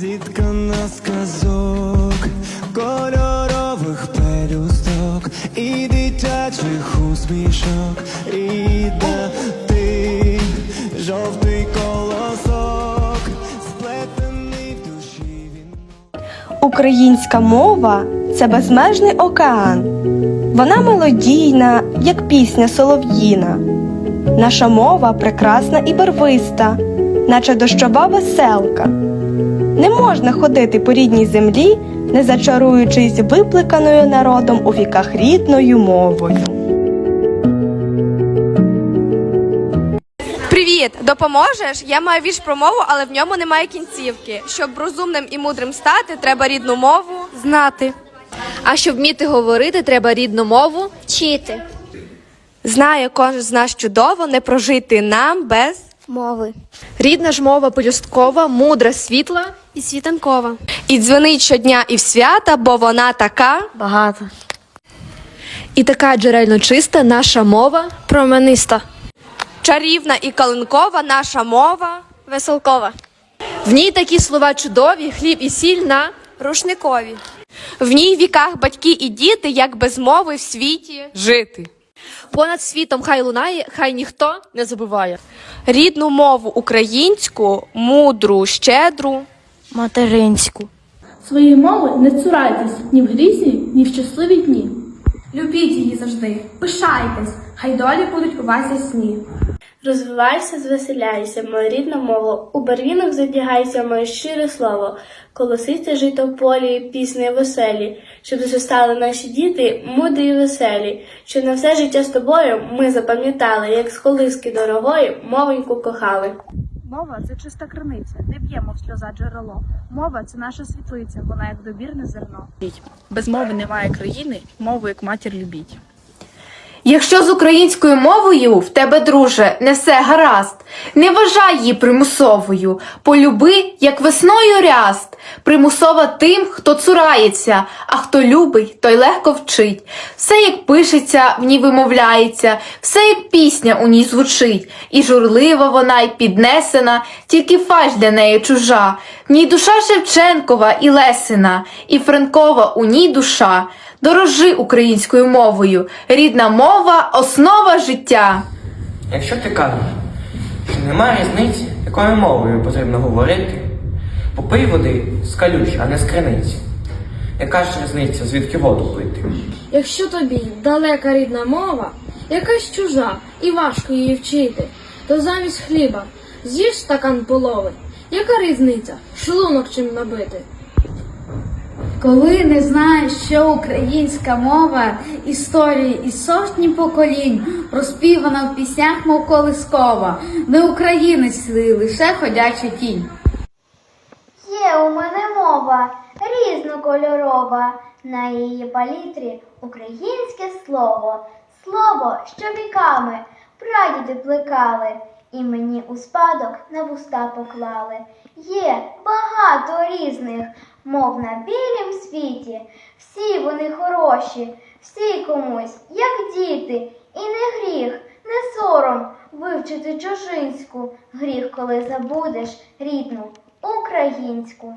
зіткана з казок, кольорових пелюсток і дитячих усмішок, рідна ти, жовтий колосок, сплетений в душі він. Українська мова це безмежний океан. Вона мелодійна, як пісня солов'їна. Наша мова прекрасна і барвиста, наче дощова веселка. Не можна ходити по рідній землі, не зачаруючись випликаною народом у віках рідною мовою. Привіт! Допоможеш? Я маю вірш про мову, але в ньому немає кінцівки. Щоб розумним і мудрим стати, треба рідну мову знати. А щоб вміти говорити, треба рідну мову. Вчити Знає кожен з нас чудово, не прожити нам без мови Рідна ж мова пелюсткова, мудра, світла. І світанкова. і дзвенить щодня і в свята, бо вона така. Багато. І така джерельно чиста наша мова. Промениста. Чарівна і калинкова наша мова. Веселкова. В ній такі слова чудові, хліб і сіль на Рушникові. В ній в віках батьки і діти, як без мови в світі жити. понад світом хай лунає, хай ніхто не забуває. Рідну мову українську, мудру, щедру. Материнську. Своєї мови не цурайтесь ні в грізні, ні в щасливі дні. Любіть її завжди, пишайтесь, хай долі будуть у вас ясні. Розвивайся, звеселяйся, моя рідна мова, у барвінок задягайся, моє щире слово, колоситься жито в полі, пісні веселі, щоб зростали наші діти, мудрі й веселі, щоб на все життя з тобою ми запам'ятали, як з колиски дорогої мовеньку кохали. Мова це чиста криниця, не б'ємо в сльоза джерело. Мова це наша світлиця, вона як добірне зерно. Без мови немає країни, мову як матір любіть. Якщо з українською мовою в тебе, друже, не все гаразд, не вважай її примусовою, полюби, як весною ряст, примусова тим, хто цурається, а хто любить, той легко вчить. Все як пишеться, в ній вимовляється, все як пісня у ній звучить, і журлива вона, й піднесена, тільки фальш для неї чужа. В ній душа Шевченкова і Лесина, і Франкова у ній душа. Дорожи українською мовою. Рідна мова основа життя. Якщо ти кажеш, що немає різниці, якою мовою потрібно говорити, попий води з калюч, а не з криниці. Яка ж різниця, звідки воду пити? Якщо тобі далека рідна мова, якась чужа і важко її вчити, то замість хліба з'їж стакан полови. Яка різниця? Шлунок чим набити? Коли не знаєш, що українська мова, історії і сотні поколінь, розпівана в піснях, мов колискова, не українець ти, лише ходяча тінь. Є у мене мова різнокольорова, на її палітрі українське слово, слово, що віками прадіди плекали, і мені у спадок на вуста поклали. Є багато різних мов на білім світі, всі вони хороші, всі комусь, як діти, і не гріх, не сором вивчити чужинську, гріх, коли забудеш рідну українську.